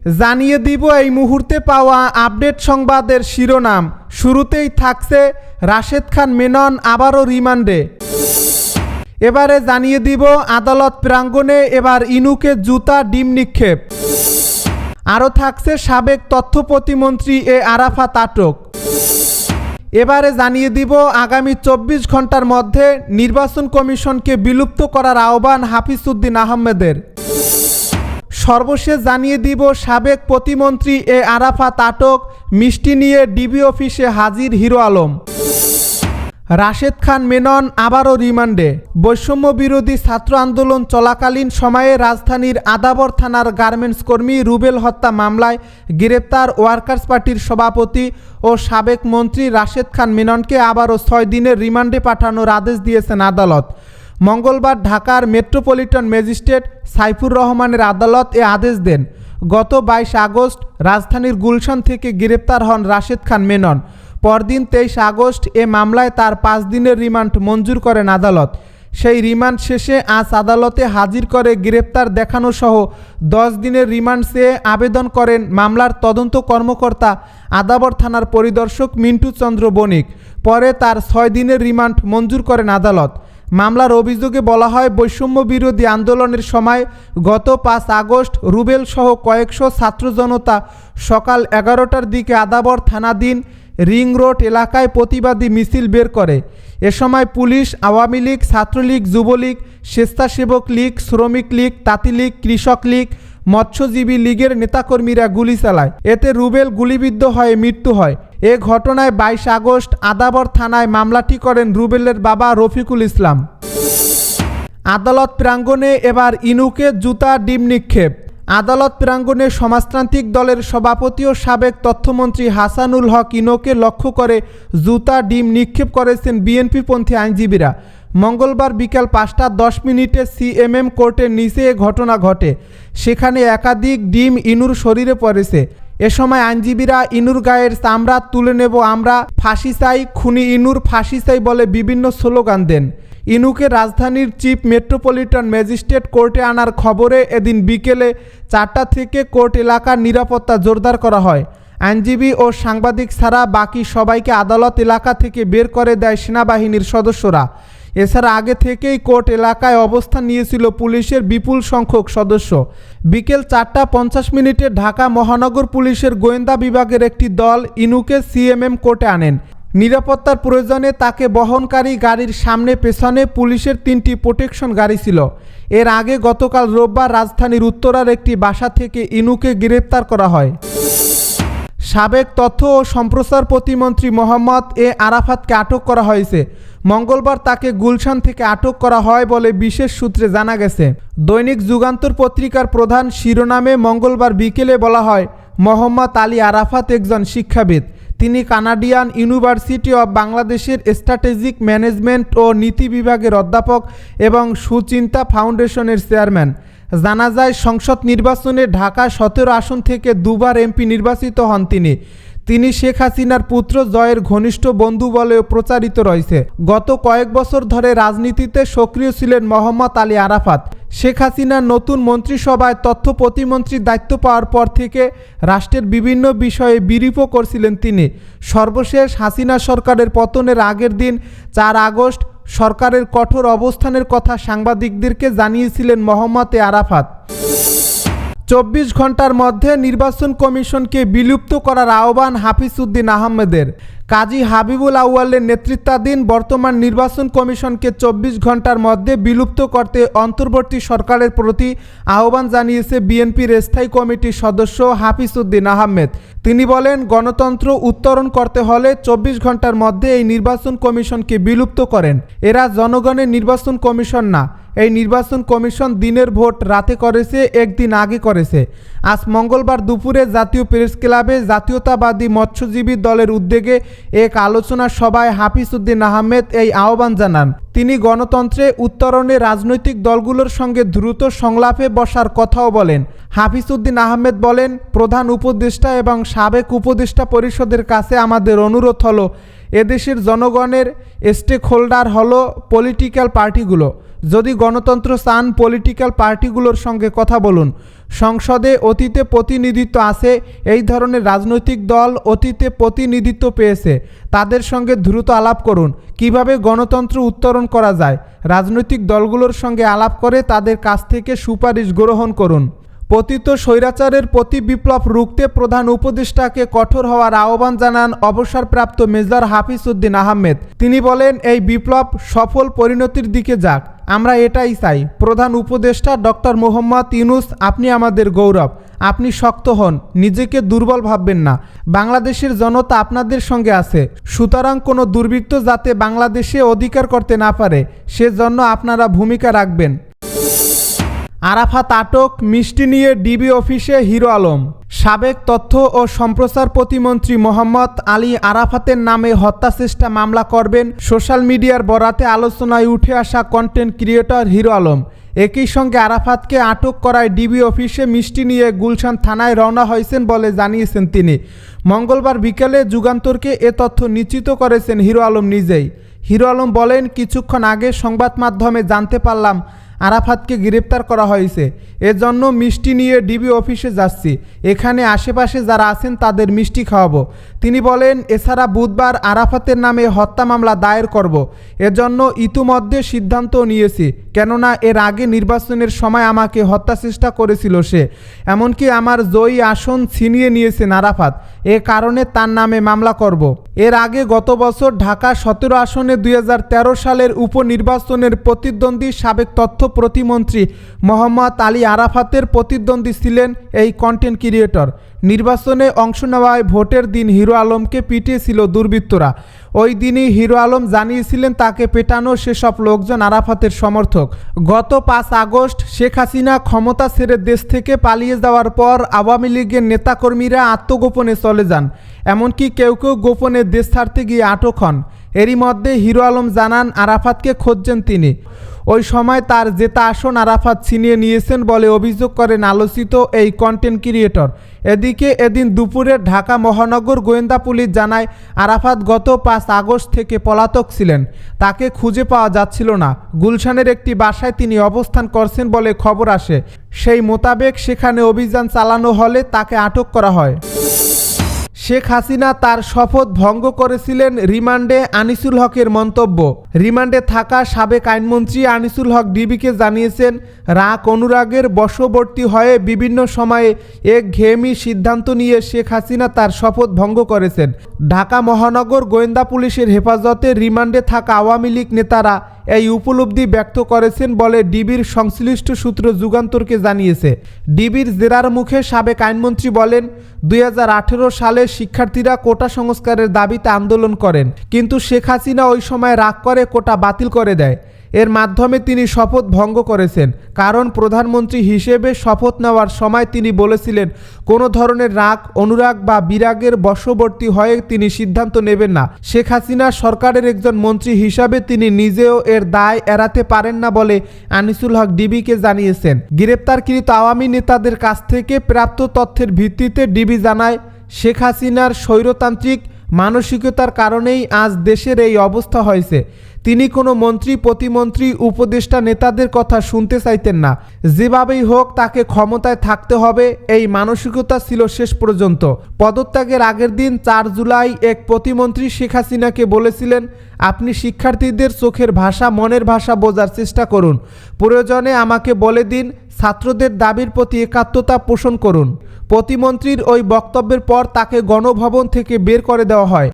জানিয়ে দিব এই মুহূর্তে পাওয়া আপডেট সংবাদের শিরোনাম। শুরুতেই থাকছে রাশেদ খান মেনন, আবারও রিমান্ডে। এবারে জানিয়ে দিব আদালত প্রাঙ্গণে এবার ইনুকে জুতা ডিম নিক্ষেপ। আরও থাকছে সাবেক তথ্য প্রতিমন্ত্রী এ আরাফাত আটক। এবারে জানিয়ে দিব আগামী চব্বিশ ঘণ্টার মধ্যে নির্বাচন কমিশনকে বিলুপ্ত করার আহ্বান হাফিজউদ্দিন আহমেদের। সর্বশেষ জানিয়ে দিব, সাবেক প্রতিমন্ত্রী এ আরাফাত আটক, মিষ্টি নিয়ে ডিবি অফিসে হাজির হিরো আলম। রাশেদ খান মেনন, আবারও রিমান্ডে। বৈষম্য বিরোধী ছাত্র আন্দোলন চলাকালীন সময়ে রাজধানীর আদাবর থানার গার্মেন্টস কর্মী রুবেল হত্যা মামলায় গ্রেপ্তার ওয়ার্কার্স পার্টির সভাপতি ও সাবেক মন্ত্রী রাশেদ খান মেননকে আবারও ছয় দিনের রিমান্ডে পাঠানোর আদেশ দিয়েছেন আদালত। মঙ্গলবার ঢাকার মেট্রোপলিটন ম্যাজিস্ট্রেট সাইফুর রহমানের আদালত এ আদেশ দেন। গত বাইশ আগস্ট রাজধানীর গুলশান থেকে গ্রেপ্তার হন রাশেদ খান মেনন। পরদিন তেইশ আগস্ট এ মামলায় তার পাঁচ দিনের রিমান্ড মঞ্জুর করেন আদালত। সেই রিমান্ড শেষে আজ আদালতে হাজির করে গ্রেপ্তার দেখানো সহ দশ দিনের রিমান্ড চেয়ে আবেদন করেন মামলার তদন্ত কর্মকর্তা আদাবর থানার পরিদর্শক মিন্টু চন্দ্র বণিক। পরে তার ছয় দিনের রিমান্ড মঞ্জুর করেন আদালত। মামলার অভিযোগে বলা হয় বৈষম্য বিরোধী আন্দোলনের সময় গত পাঁচ আগস্ট রুবেল সহ কয়েকশো ছাত্র জনতা সকাল এগারোটার দিকে আদাবর থানাধীন রিং রোড এলাকায় প্রতিবাদী মিছিল বের করে। এ সময় পুলিশ, আওয়ামী লীগ, ছাত্রলীগ, যুবলীগ, স্বেচ্ছাসেবক লীগ, শ্রমিক লীগ, তাঁতি লীগ, কৃষক লীগ, মৎস্যজীবী লীগের নেতাকর্মীরা গুলি চালায়। এতে রুবেল গুলিবিদ্ধ হয়ে মৃত্যু হয়। এ ঘটনায় বাইশ আগস্ট আদাবর থানায় মামলাটি করেন রুবেলের বাবা রফিকুল ইসলাম। আদালত প্রাঙ্গণে এবার ইনুকে জুতা, ডিম নিক্ষেপ। আদালত প্রাঙ্গণে সমাজতান্ত্রিক দলের সভাপতি ও সাবেক তথ্যমন্ত্রী হাসানুল হক ইনোকে লক্ষ্য করে জুতা, ডিম নিক্ষেপ করেছেন বিএনপিপন্থী আইনজীবীরা। মঙ্গলবার বিকাল পাঁচটা দশ মিনিটে সিএমএম কোর্টের নিচে এ ঘটনা ঘটে। সেখানে একাধিক ডিম ইনুর শরীরে পড়েছে। এ সময় আইনজীবীরা ইনুর গায়ের চামড়া তুলে নেব, আমরা ফাঁসি চাই খুনি ইনুর ফাঁসি চাই বলে বিভিন্ন স্লোগান দেন। ইনুকে রাজধানীর চিফ মেট্রোপলিটন ম্যাজিস্ট্রেট কোর্টে আনার খবরে এদিন বিকেলে চারটা থেকে কোর্ট এলাকার নিরাপত্তা জোরদার করা হয়। আইনজীবী ও সাংবাদিক ছাড়া বাকি সবাইকে আদালত এলাকা থেকে বের করে দেয় সেনাবাহিনীর সদস্যরা। এছাড়া আগে থেকেই কোর্ট এলাকায় অবস্থান নিয়েছিল পুলিশের বিপুল সংখ্যক সদস্য। বিকেল চারটা পঞ্চাশ মিনিটে ঢাকা মহানগর পুলিশের গোয়েন্দা বিভাগের একটি দল ইনুকে সিএমএম কোর্টে আনেন। নিরাপত্তার প্রয়োজনে তাকে বহনকারী গাড়ির সামনে পেছনে পুলিশের তিনটি প্রোটেকশন গাড়ি ছিল। এর আগে গতকাল রোববার রাজধানীর উত্তরার একটি বাসা থেকে ইনুকে গ্রেপ্তার করা হয়। সাবেক তথ্য ও সম্প্রচার প্রতিমন্ত্রী মোহাম্মদ এ আরাফাতকে আটক করা হয়েছে। মঙ্গলবার তাকে গুলশান থেকে আটক করা হয় বলে বিশেষ সূত্রে জানা গেছে। দৈনিক যুগান্তর পত্রিকার প্রধান শিরোনামে মঙ্গলবার বিকেলে বলা হয়, মোহাম্মদ আলী আরাফাত একজন শিক্ষাবিদ। তিনি কানাডিয়ান ইউনিভার্সিটি অব বাংলাদেশের স্ট্র্যাটেজিক ম্যানেজমেন্ট ও নীতি বিভাগের অধ্যাপক এবং সুচিন্তা ফাউন্ডেশনের চেয়ারম্যান। জানা যায় সংসদ নির্বাচনে ঢাকা সতেরো আসন থেকে দুবার এমপি নির্বাচিত হন তিনি। তিনি শেখ হাসিনার পুত্র জয়ের ঘনিষ্ঠ বন্ধু বলেও প্রচারিত রয়েছে। গত কয়েক বছর ধরে রাজনীতিতে সক্রিয় ছিলেন মোহাম্মদ আলী আরাফাত। শেখ হাসিনার নতুন মন্ত্রিসভায় তথ্য প্রতিমন্ত্রীর দায়িত্ব পাওয়ার পর থেকে রাষ্ট্রের বিভিন্ন বিষয়ে বিরিপও করছিলেন তিনি। সর্বশেষ হাসিনা সরকারের পতনের আগের দিন, চার আগস্ট সরকারের কঠোর অবস্থানের কথা সাংবাদিকদেরকে জানিয়েছিলেন মোহাম্মদ আরাফাত। চব্বিশ ঘণ্টার মধ্যে নির্বাচন কমিশনকে বিলুপ্ত করার আহ্বান হাফিজ উদ্দিন আহমেদের। কাজী হাবিবুল আউয়ালের নেতৃত্বাধীন বর্তমান নির্বাচন কমিশনকে চব্বিশ ঘণ্টার মধ্যে বিলুপ্ত করতে অন্তর্বর্তী সরকারের প্রতি আহ্বান জানিয়েছে বিএনপির স্থায়ী কমিটির সদস্য হাফিজউদ্দিন আহমেদ। তিনি বলেন, গণতন্ত্র উত্তরণ করতে হলে চব্বিশ ঘণ্টার মধ্যে এই নির্বাচন কমিশনকে বিলুপ্ত করেন। এরা জনগণের নির্বাচন কমিশন না এই নির্বাচন কমিশন দিনের ভোট রাতে করেছে, একদিন আগে করেছে। আজ মঙ্গলবার দুপুরে জাতীয় প্রেস ক্লাবে জাতীয়তাবাদী মৎস্যজীবী দলের উদ্যোগে এক আলোচনা সভায় হাফিজউদ্দিন আহমেদ এই আহ্বান জানান। তিনি গণতন্ত্রে উত্তরণে রাজনৈতিক দলগুলোর সঙ্গে দ্রুত সংলাপে বসার কথাও বলেন। হাফিজউদ্দিন আহমেদ বলেন, প্রধান উপদেষ্টা এবং সাবেক উপদেষ্টা পরিষদের কাছে আমাদের অনুরোধ হলো, এদেশের জনগণের স্টেক হোল্ডার হলো পলিটিক্যাল পার্টিগুলো। যদি গণতন্ত্র চান পলিটিক্যাল পার্টিগুলোর সঙ্গে কথা বলুন। সংসদে অতীতে প্রতিনিধিত্ব আছে, এই ধরনের রাজনৈতিক দল অতীতে প্রতিনিধিত্ব পেয়েছে। তাদের সঙ্গে দ্রুত আলাপ করুন। কীভাবে গণতন্ত্র উত্তরণ করা যায়? রাজনৈতিক দলগুলোর সঙ্গে আলাপ করে তাদের কাছ থেকে সুপারিশ গ্রহণ করুন। পতিত স্বৈরাচারের প্রতি বিপ্লব রুখতে প্রধান উপদেষ্টাকে কঠোর হওয়ার আহ্বান জানান অবসরপ্রাপ্ত মেজর হাফিজ উদ্দিন আহমেদ। তিনি বলেন, এই বিপ্লব সফল পরিণতির দিকে যাক। আমরা এটাই চাই। প্রধান উপদেষ্টা ডক্টর মোহাম্মদ ইউনুস, আপনি আমাদের গৌরব। আপনি শক্ত হন। নিজেকে দুর্বল ভাববেন না। বাংলাদেশের জনতা আপনাদের সঙ্গে আছে। সুতরাং কোনো দুর্বৃত্ত যাতে বাংলাদেশে অধিকার করতে না পারে, সেজন্য আপনারা ভূমিকা রাখবেন। আরাফাত আটক, মিষ্টি নিয়ে ডিবি অফিসে হিরো আলম। সাবেক তথ্য ও সম্প্রচার প্রতিমন্ত্রী মোহাম্মদ আলী আরাফাতের নামে হত্যাচেষ্টা মামলা করবেন, সোশ্যাল মিডিয়ার বরাতে আলোচনায় উঠে আসা কন্টেন্ট ক্রিয়েটর হিরো আলম। একই সঙ্গে আরাফাতকে আটক করায় ডিবি অফিসে মিষ্টি নিয়ে গুলশান থানায় রওনা হয়েছেন বলে জানিয়েছেন তিনি। মঙ্গলবার বিকেলে যুগান্তরকে এ তথ্য নিশ্চিত করেছেন হিরো আলম নিজেই। হিরো আলম বলেন, কিছুক্ষণ আগে সংবাদ মাধ্যমে জানতে পারলাম আরাফাতকে গ্রেপ্তার করা হয়েছে। এজন্য মিষ্টি নিয়ে ডিবি অফিসে যাচ্ছি। এখানে আশেপাশে যারা আছেন তাদের মিষ্টি খাওয়াবো। তিনি বলেন, এছাড়া বুধবার আরাফাতের নামে হত্যা মামলা দায়ের করব। এজন্য ইতিমধ্যে সিদ্ধান্ত নিয়েছি, কেননা এর আগে নির্বাচনের সময় আমাকে হত্যা চেষ্টা করেছিল সে। এমনকি আমার জয়ী আসন ছিনিয়ে নিয়েছেন আরাফাত। এ কারণে তার নামে মামলা করব। এর আগে গত বছর ঢাকা সতেরো আসনে দুই হাজার তেরো সালের উপনির্বাচনের প্রতিদ্বন্দ্বী সাবেক তথ্য প্রতিমন্ত্রী মোহাম্মদ আলী আরাফাতের প্রতিদ্বন্দ্বী ছিলেন এই কন্টেন্ট ক্রিয়েটর নির্বাচনে অংশ নেওয়ায় ভোটের দিন হিরো আলমকে পিটিয়েছিল দুর্বৃত্তরা। ওই দিনই হিরো আলম জানিয়েছিলেন তাকে পেটানো সেসব লোকজন আরাফাতের সমর্থক। গত পাঁচ আগস্ট শেখ হাসিনা ক্ষমতা ছেড়ে দেশ থেকে পালিয়ে যাওয়ার পর আওয়ামী লীগের নেতাকর্মীরা আত্মগোপনে চলে যান। এমনকি কেউ কেউ গোপনে দেশ ছাড়তে গিয়ে আটক হন। এরই মধ্যে হিরো আলম জানান, আরাফাতকে খুঁজছেন তিনি। ওই সময় তার জেতা আসন আরাফাত ছিনিয়ে নিয়েছেন বলে অভিযোগ করেন আলোচিত এই কন্টেন্ট ক্রিয়েটর এদিকে এদিন দুপুরে ঢাকা মহানগর গোয়েন্দা পুলিশ জানায়, আরাফাত গত পাঁচ আগস্ট থেকে পলাতক ছিলেন। তাকে খুঁজে পাওয়া যাচ্ছিল না। গুলশানের একটি বাসায় তিনি অবস্থান করছেন বলে খবর আসে। সেই মোতাবেক সেখানে অভিযান চালানো হলে তাকে আটক করা হয়। শেখ হাসিনা তার শপথ ভঙ্গ করেছিলেন রিমান্ডে আনিসুল হকের মন্তব্য। রিমান্ডে থাকা সাবেক আইনমন্ত্রী আনিসুল হক ডিবিকে জানিয়েছেন, রাগ অনুরাগের বশবর্তী হয়ে বিভিন্ন সময়ে এক ঘেয়েমি সিদ্ধান্ত নিয়ে শেখ হাসিনা তার শপথ ভঙ্গ করেছেন। ঢাকা মহানগর গোয়েন্দা পুলিশের হেফাজতে রিমান্ডে থাকা আওয়ামী লীগ নেতারা এই উপলব্ধি ব্যক্ত করেছেন বলে ডিবির সংশ্লিষ্ট সূত্র যুগান্তরকে জানিয়েছে। ডিবির জেরার মুখে সাবেক আইনমন্ত্রী বলেন, দুই হাজার আঠেরো সালে শিক্ষার্থীরা কোটা সংস্কারের দাবিতে আন্দোলন করেন, কিন্তু শেখ হাসিনা ওই সময় রাগ করে কোটা বাতিল করে দেয়। এর মাধ্যমে তিনি শপথ ভঙ্গ করেছেন, কারণ প্রধানমন্ত্রী হিসেবে শপথ নেওয়ার সময় তিনি বলেছিলেন, কোনো ধরনের রাগ, অনুরাগ বা বিরাগের বশবর্তী হয়ে তিনি সিদ্ধান্ত নেবেন না। শেখ হাসিনা সরকারের একজন মন্ত্রী হিসাবে তিনি নিজেও এর দায় এড়াতে পারেন না বলে আনিসুল হক ডিবিকে জানিয়েছেন। গ্রেপ্তারকৃত আওয়ামী নেতাদের কাছ থেকে প্রাপ্ত তথ্যের ভিত্তিতে ডিবি জানায়, শেখ হাসিনার স্বৈরতান্ত্রিক মানসিকতার কারণেই আজ দেশের এই অবস্থা হয়েছে। তিনি কোনো মন্ত্রী, প্রতিমন্ত্রী, উপদেষ্টা, নেতাদের কথা শুনতে চাইতেন না। যেভাবেই হোক তাকে ক্ষমতায় থাকতে হবে, এই মানসিকতা ছিল শেষ পর্যন্ত। পদত্যাগের আগের দিন চার জুলাই এক প্রতিমন্ত্রী শেখ হাসিনাকে বলেছিলেন, আপনি শিক্ষার্থীদের চোখের ভাষা, মনের ভাষা বোঝার চেষ্টা করুন। প্রয়োজনে আমাকে বলে দিন, ছাত্রদের দাবির প্রতি একাত্মতা পোষণ করুন। প্রতিমন্ত্রীর ওই বক্তব্যের পর তাকে গণভবন থেকে বের করে দেওয়া হয়।